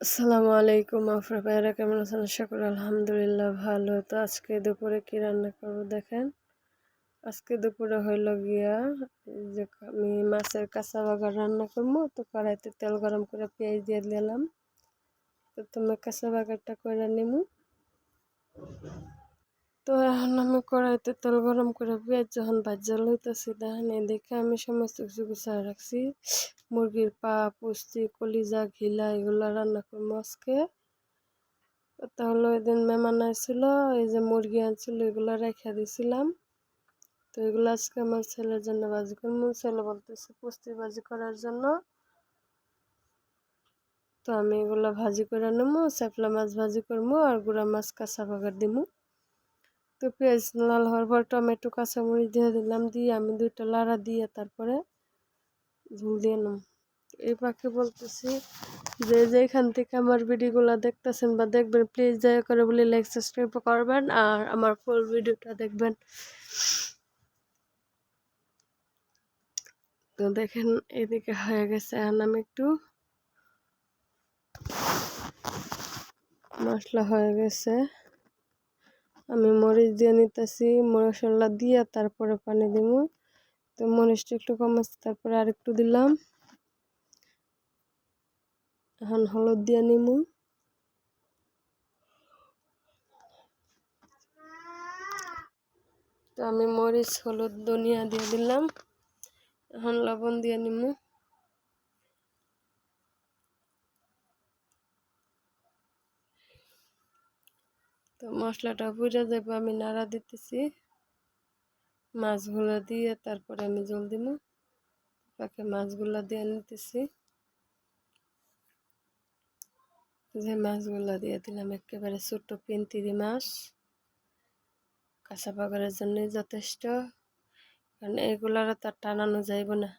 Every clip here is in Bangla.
আসসালামু আলাইকুম আফরা ভাইরা কেমন আছেন? আশা করি আলহামদুলিল্লাহ ভালো। তো আজকে দুপুরে কি রান্না করব দেখেন? আজকে দুপুরে হইল গিয়া যে আমি মাছের কাঁচা বাগার রান্না করব। তো কড়াইতে তেল গরম করে পেঁয়াজ দিয়ে দিলাম। তো প্রথমে কাঁচা বাগারটা করে নিমু। তো এখন আমি কড়াইতে তেল গরম করে পেঁয়াজ যখন বাজ্যা লইতেছি দেখেন দেখে আমি সমস্ত কিছু গুছাই রাখছি। মুরগির পা, পুষ্টি, কলিজা, ঘিলা এগুলো রান্না করব আজকে। তাহলে ওই দিন মেহমান আসছিল এই যে মুরগি আনছিল, এগুলো রেখে দিয়েছিলাম তো এগুলো আজকে আমার ছেলের জন্য বাজি করব। ছেলে বলতেছে পুষ্টি বাজি করার জন্য। তো আমি এগুলো ভাজি করে নেব শ্যাপলা মাছ ভাজি করব আর গুঁড়া মাছ কাঁচা বাগার দিবো তো পেঁয়াজ লাল হওয়ার পর টমেটো, কাঁচামরিচ দিয়ে দিলাম, দিয়ে আমি দুইটা লাড়া দিয়ে তারপরে ঝুল দিয়ে নাম এই পাখি বলতেছি যে যেখান থেকে আমার ভিডিওগুলো দেখতেছেন বা দেখবেন প্লিজ দয়া করে বলে লাইক সাবস্ক্রাইব করবেন আর আমার ফুল ভিডিওটা দেখবেন। তো দেখেন এদিকে হয়ে গেছে, এখন আমি একটু মশলা হয়ে গেছে। আমি মরিচ দিয়ে নিতেছি মশলা দিয়ে তারপরে পানি দিব তো মরিচটা একটু কম আছে, তারপরে আর একটু দিলাম। এখন হলুদ দিয়ে নিমু। তো আমি মরিচ, হলুদ, ধনিয়া দিয়ে দিলাম। এখন লবণ দিয়ে নিমু। তো মশলাটা বুঝে যাব আমি নাড়া দিতেছি। মাছগুলো দিয়ে তারপরে আমি জল দিব। তাকে মাছগুলো দিয়ে নিতেছি। যে মাছগুলো দিয়ে দিলাম, একেবারে ছোট্ট পিন্তিরি মাছ। কাঁচা পাগরের জন্যই যথেষ্ট। কারণ এগুলার তো টানানো যাইব না।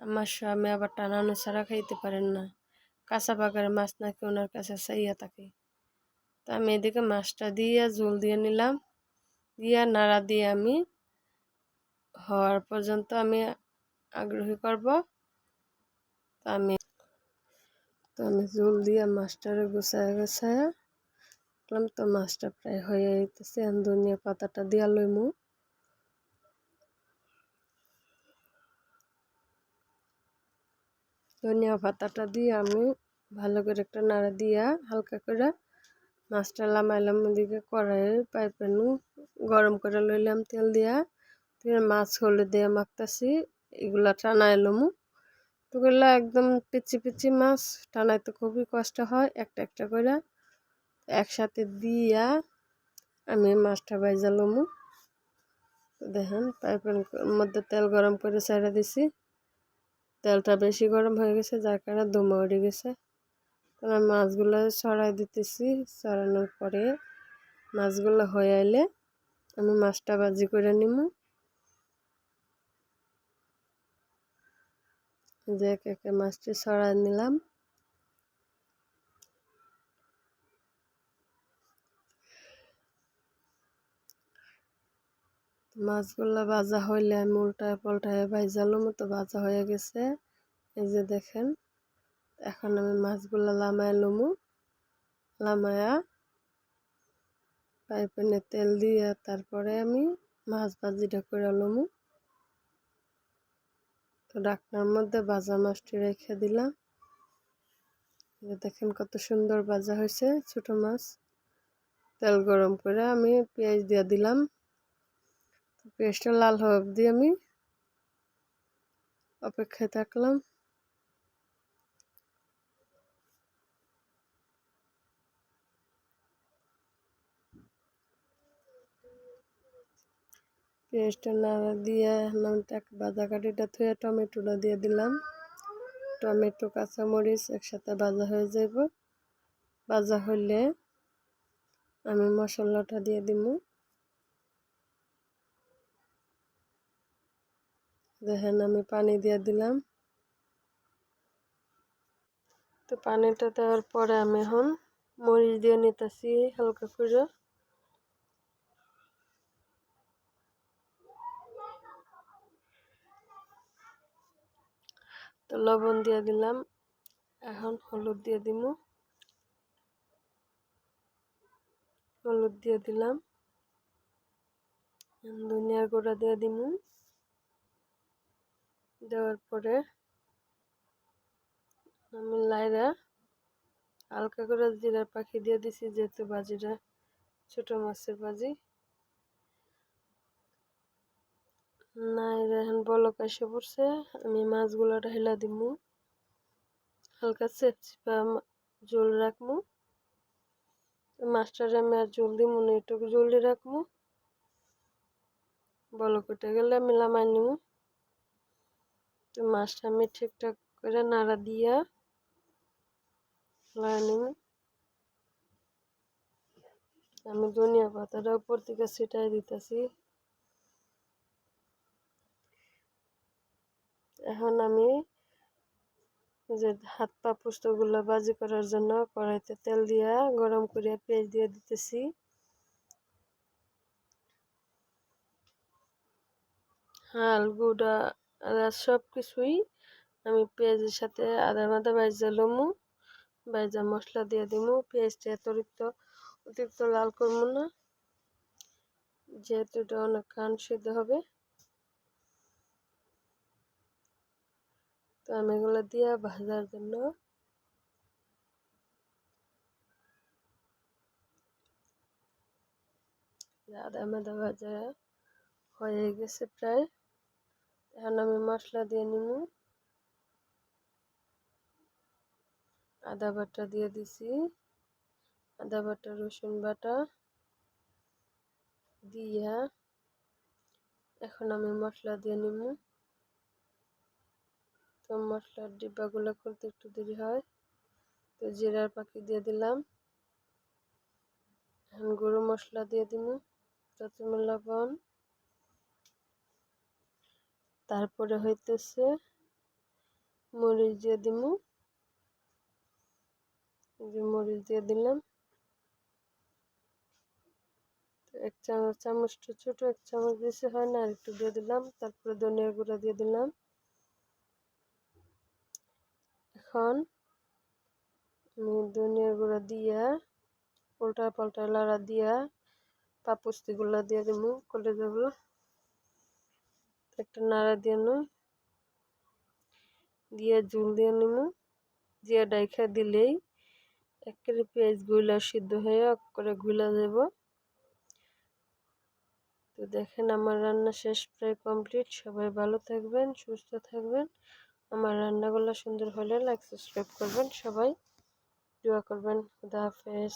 আমার স্বামী আবার টানানো ছাড়া খাইতে পারেন না। কাঁচা পাগরের মাছ নাকি ওনার কাছে চাইয়া থাকে। তো আমি এদিকে মাছটা দিয়ে ঝোল দিয়ে নিলাম। দিয়ে নাড়া দিয়ে আমি হওয়ার পর্যন্ত আমি আগ্রহী করব। তো আমি তো আমি ঝোল দিয়ে মাছটারে গুছায় গুছায় দেখলাম তো মাছটা প্রায় হয়ে যেতেছে আমি ধনিয়া পাতাটা দিয়া লইমু। ধনিয়া পাতাটা দিয়ে আমি ভালো করে একটা নাড়া দিয়া হালকা করে মাছটা লামাইলাম ওদিকে কড়াইয়ে পাইপেনু গরম করে লইলাম তেল দিয়া। মাছ হলুদ দিয়ে মাখতাছি, এগুলা টানাই লমু। তো একদম পিচি পিচি মাছ, টানাইতে খুবই কষ্ট হয় একটা একটা করে একসাথে দিয়া আমি মাছটা বাইজা লমু। দেখেন, পাইপের মধ্যে তেল গরম করে ছেড়ে দিছি। তেলটা বেশি গরম হয়ে গেছে, যার কারণে দমে উঠে গেছে। আমি মাছগুলো ছড়াই দিতেছি, ছড়ানোর পরে মাছগুলো হয়ে আইলে আমি মাছটা বাজি করে নিব। যে একে একে মাছটি ছড়াই নিলাম। মাছগুলো ভাজা হইলে আমি উল্টায় পাল্টায় ভাইজালো মতো ভাজা হয়ে গেছে। এই যে দেখেন। এখন আমি মাছগুলো লামায় লমু। লামায়া পাইপেনে তেল দিয়ে তারপরে আমি মাছ ভাজিটা করে লমু। তো ডাকনার মধ্যে ভাজা মাছটি রেখে দিলাম। দেখেন কত সুন্দর ভাজা হয়েছে ছোট মাছ। তেল গরম করে আমি পেঁয়াজ দিয়ে দিলাম। পেঁয়াজটা লাল হওয়া অবধি আমি অপেক্ষায় থাকলাম। পেঁয়াজটা নাড়া দিয়ে বাঁধা কাঠিটা থুয়ে টমেটোটা দিয়ে দিলাম। টমেটো, কাঁচামরিচ একসাথে ভাজা হয়ে যাব। ভাজা হইলে আমি মশলাটা দিয়ে দিব। দেখেন আমি পানি দিয়ে দিলাম। তো পানিটা দেওয়ার পরে আমি এখন মরিচ দিয়ে নিতেছি হালকা করে। তো লবণ দিয়ে দিলাম। এখন হলুদ দিয়ে দিব। হলুদ দিয়ে দিলাম। ধনিয়ার গুঁড়া দিয়ে দিব। দেওয়ার পরে আমি লাইরা হালকা করে জিরার পাখি দিয়ে দিছি, যেহেতু বাজিরা ছোট মাছের বাজি নাই এখন বলক এসে পড়ছে, আমি মাছগুলো ঢাইলা দিমু। হালকা চেপচিপা জল রাখমু। মাছটার আমি আর জল দিমু না, একটু জলদি রাখমু। বলক উঠে গেলে আমি লামাই নিমু। তো মাছটা আমি ঠিকঠাক করে নাড়া দিয়া লাগাই আমি ধনিয়া পাতাটা উপর থেকে ছিটাই দিতেছি। এখন আমি যে হাত পা পুস্তকগুলো বাজি করার জন্য কড়াইতে তেল দিয়া গরম করে পেঁয়াজ দিয়ে দিতেছি। হাল, গুঁড়া সব কিছুই আমি পেঁয়াজের সাথে আদা মাদা বাইজা লমু বাইজা মশলা দিয়ে দিমু। পেঁয়াজটা অতিরিক্ত অতিরিক্ত লাল করব না, যেহেতু এটা অনেক খান সিদ্ধ হবে। তো আমি এগুলো দিয়ে ভাজার জন্য আদা মাদা ভাজা হয়ে গেছে প্রায়। এখন আমি মশলা দিয়ে নিব আদা বাটা দিয়ে দিছি। আদা বাটা, রসুন বাটা দিয়া এখন আমি মশলা দিয়ে নিব তো মশলার ডিব্বাগুলো খুলতে একটু দেরি হয়। তো জিরার পাখি দিয়ে দিলাম। গরু মশলা দিয়ে দিব প্রথমে লবণ। তারপরে হইতেছে মরিচ দিয়ে দিব। যে মরিচ দিয়ে দিলাম। এক চামচ, চামচটা ছোটো, এক চামচ বেশি হয় না, আর একটু দিয়ে দিলাম। তারপরে ধনিয়া গুঁড়া দিয়ে দিলাম। এখন আমি ধনিয়া গুঁড়া দিয়া উল্টা পাল্টা লাড়া দিয়া পাপুস্তিগুলো দিয়ে দেবো। কলেজাগুলো একটা নাড়া দিয়ে নই, দিয়ে জুল দিয়ে নিব দিয়ে ডাইখা দিলেই একেবারে পেঁয়াজগুলা সিদ্ধ হয়ে করে গুলা যাব তো দেখেন আমার রান্না শেষ প্রায় কমপ্লিট। সবাই ভালো থাকবেন, সুস্থ থাকবেন। আমার রান্নাগুলো সুন্দর হলে লাইক সাবস্ক্রাইব করবেন সবাই। দোয়া করবেন খুদা হাফেজ।